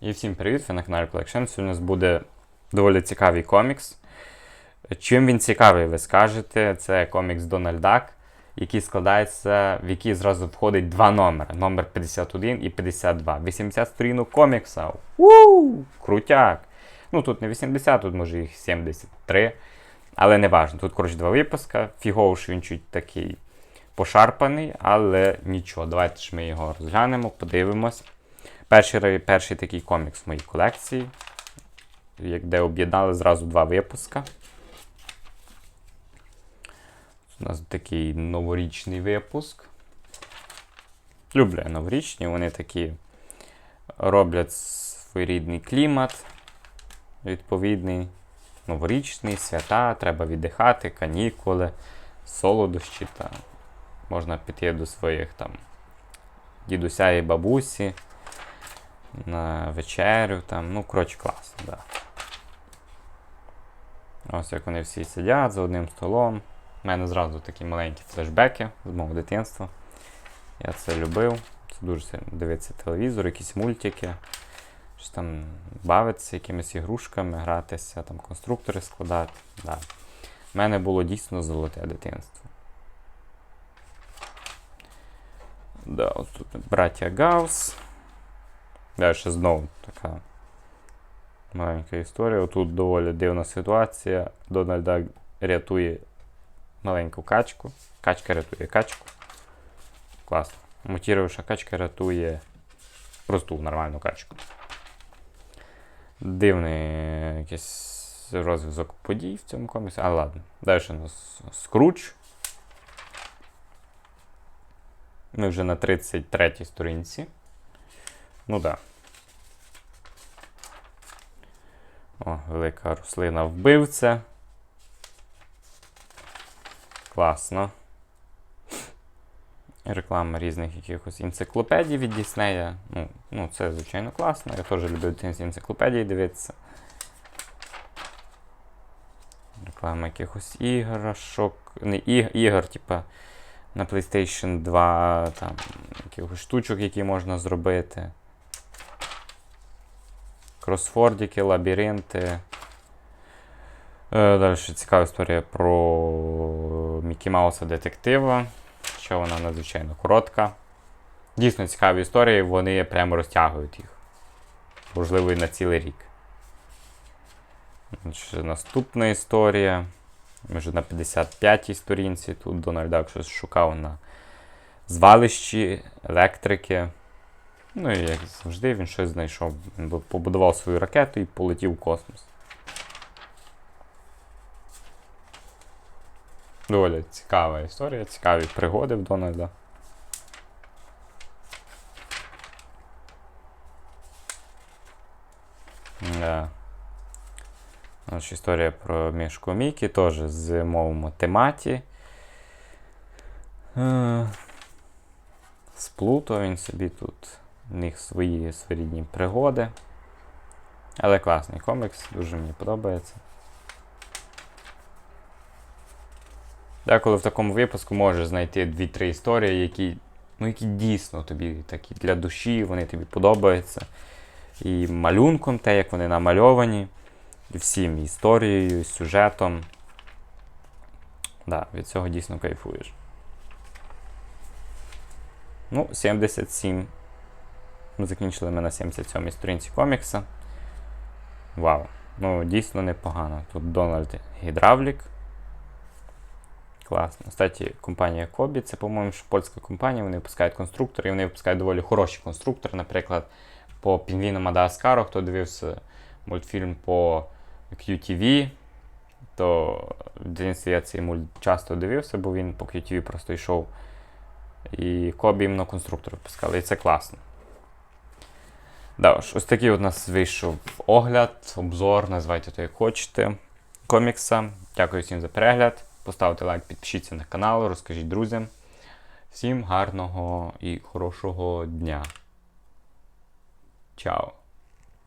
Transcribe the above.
І всім привіт, ви на каналі Collection. Сьогодні у нас буде доволі цікавий комікс. Чим він цікавий, ви скажете? Це комікс Дональд Дак, який складається, в який зразу входить два номери: номер 51 і 52. 80 сторінок комікса. Уу! Крутяк! Ну тут не 80, тут може їх 73. Але не важно. Тут, коротше, два випуска. Фігово, що він чуть такий пошарпаний, але нічого. Давайте ж ми його розглянемо, подивимось. Перший, перший такий комікс в моїй колекції, де об'єднали зразу два випуска. У нас такий новорічний випуск. Люблю новорічні, вони такі роблять своєрідний клімат, відповідний, новорічний, свята, треба віддихати, канікули, солодощі. Та можна піти до своїх там дідуся і бабусі на вечерю, там, ну, коротше, класно, да. Ось як вони всі сидять за одним столом. У мене зразу такі маленькі флешбеки з мого дитинства. Я це любив. Це дуже сильно дивитися телевізор, якісь мультики, щось там бавитися якимись ігрушками, гратися, там конструктори складати. Да. У мене було дійсно золоте дитинство. Да, ось тут браття Гаус. Далі знову така маленька історія. Тут доволі дивна ситуація. Дональда рятує маленьку качку. Качка рятує качку. Класно. Мутіровша качка рятує просту нормальну качку. Дивний якийсь розв'язок подій в цьому коміксі. Але ладно. Далі у нас скруч. Ми вже на 33-й сторінці. Ну так. Да. О, велика рослина вбивця. Класно. Реклама різних якихось енциклопедій від Діснея. Ну, ну це, звичайно, класно. Я теж люблю енциклопедії дивитися. Реклама якихось іграшок. Не іг, ігор, типа на PlayStation 2, там, якихось штучок, які можна зробити. Кросфордики, лабіринти. Е, Далі цікава історія про Мікі Мауса детектива. Що вона надзвичайно коротка. Дійсно цікаві історії, вони прямо розтягують їх. Можливо, і на цілий рік. Наступна історія. Ми вже на 55-й сторінці. Тут Дональд щось шукав на звалищі електрики. Ну і як завжди, він щось знайшов. Він побудував свою ракету і полетів в космос. Доволі цікава історія, цікаві пригоди в Дональда. Да. Наша історія про Мішку Мікі теж з мовою тематі. Е, З Плуто він собі тут. У них свої своєрідні пригоди. Але класний комікс, дуже мені подобається. Деколи в такому випуску можеш знайти 2-3 історії, які ну, які дійсно тобі такі для душі, вони тобі подобаються. І малюнком, те, як вони намальовані, і всім історією, і сюжетом. Да, від цього дійсно кайфуєш. Ну, 77. Ми закінчили ми на 77-й сторінці комікса. Вау. Ну, дійсно непогано. Тут Дональд Гідравлік. Класно. Кстати, компанія Кобі, це, по-моєму, польська компанія, вони випускають конструктори, і вони випускають доволі хороші конструктори. Наприклад, по Пінгвіну Мадагаскару, хто дивився мультфільм по QTV, то в дитинстві я цей мульт часто дивився, бо він по QTV просто йшов. І Кобі іменно конструктор випускали, і це класно. Да, ось, такий у нас вийшов огляд, обзор, називайте то як хочете. Комікса. Дякую всім за перегляд. Поставте лайк, підпишіться на канал, розкажіть друзям. Всім гарного і хорошого дня. Чао!